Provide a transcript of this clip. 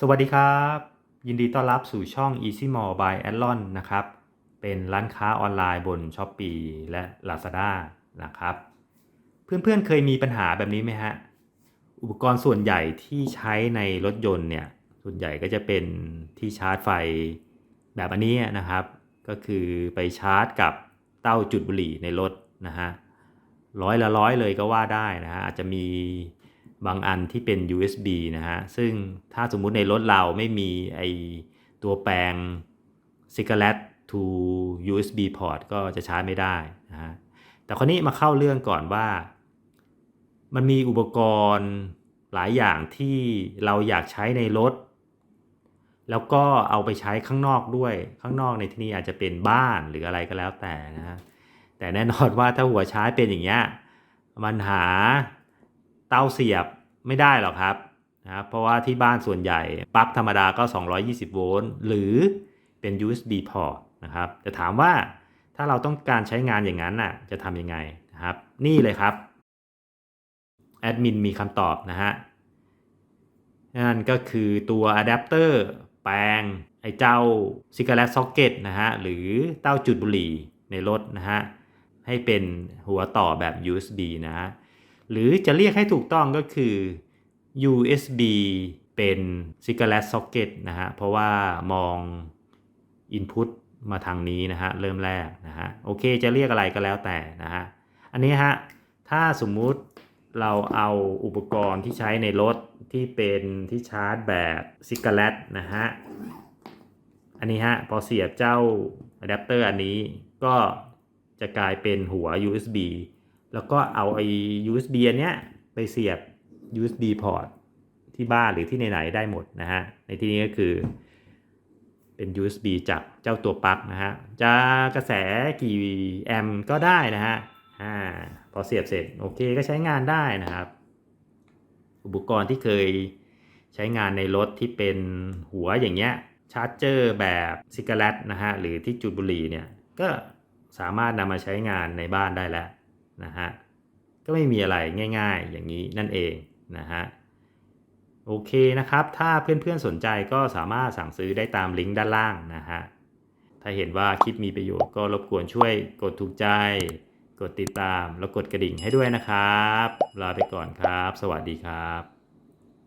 สวัสดีครับ ยินดีต้อนรับสู่ช่อง Easy Mall by Adlon นะครับ เป็นร้านค้าออนไลน์บน s h อ p e e และ Lazada นะครับ เพื่อนๆเคยมีปัญหาแบบนี้ไหมฮะ อุปกรณ์ส่วนใหญ่ที่ใช้ในรถยนต์เนี่ย ส่วนใหญ่ก็จะเป็นที่ชาร์จไฟแบบอันนี้นะครับ ก็คือไปชาร์จกับเต้าจุดบุหรี่ในรถนะฮะร้อยละร้อยเลยก็ว่าได้นะฮะอาจจะมี บางอันที่เป็น USB นะฮะ ซึ่งถ้าสมมุติในรถเราไม่มีไอตัวแปลง Cigarette to USB port ก็จะชาร์จไม่ได้นะฮะ แต่คราวนี้มาเข้าเรื่องก่อนว่า มันมีอุปกรณ์หลายอย่างที่เราอยากใช้ในรถ แล้วก็เอาไปใช้ข้างนอกด้วย ข้างนอกในที่นี้อาจจะเป็นบ้านหรืออะไรก็แล้วแต่นะฮะ แต่แน่นอนว่าถ้าหัวชาร์จเป็นอย่างเงี้ย มันหา เต้าเสียบไม่ได้หรอกครับนะครับ เพราะว่าที่บ้านส่วนใหญ่ปลั๊กธรรมดาก็ 220 โวลต์หรือเป็น USB port นะครับจะถามว่าถ้าเราต้องการใช้งานอย่างนั้นน่ะจะทำยังไงนะครับ นี่เลยครับแอดมินมีคำตอบนะฮะนั่นก็คือตัวอะแดปเตอร์แปลงไอ้เจ้า Cigarette Socket นะฮะหรือเต้าจุดบุหรี่ในรถนะฮะให้เป็นหัวต่อแบบ USB นะฮะ หรือจะเรียกให้ถูกต้องก็คือ USB เป็น Cigarette Socket นะฮะ เพราะว่ามอง Input มาทางนี้นะฮะ เริ่มแรกนะฮะ โอเคจะเรียกอะไรก็แล้วแต่นะฮะ อันนี้ฮะ ถ้าสมมุติเราเอาอุปกรณ์ที่ใช้ในรถที่เป็นที่ชาร์จแบบซิกเลตนะฮะ อันนี้ฮะ พอเสียบเจ้าอะแดปเตอร์อันนี้ก็จะกลายเป็นหัว USB แล้วก็เอาไอ้ USB อันเนี้ยไปเสียบ USB port ที่บ้านหรือที่ไหนๆได้หมดนะฮะ ในที่นี้ก็คือเป็น USB จากเจ้าตัวปลั๊กนะฮะ จะกระแสกี่แอมป์ก็ได้นะฮะ อ่า พอเสียบเสร็จโอเคก็ใช้งานได้นะครับ อุปกรณ์ที่เคยใช้งานในรถที่เป็นหัวอย่างเงี้ยชาร์จเจอร์แบบซิก a เลตนะฮะ หรือที่จุดบุหรี่เนี่ย ก็สามารถนำมาใช้งานในบ้านได้แล้ว นะฮะก็ไม่มีอะไรง่ายๆ อย่างนี้นั่นเองนะฮะโอเคนะครับ ถ้าเพื่อนๆสนใจก็สามารถสั่งซื้อได้ตามลิงก์ด้านล่างนะฮะถ้าเห็นว่าคลิปมีประโยชน์ก็รบกวนช่วยกดถูกใจ กดติดตามแล้วกดกระดิ่งให้ด้วยนะครับ ลาไปก่อนครับ สวัสดีครับ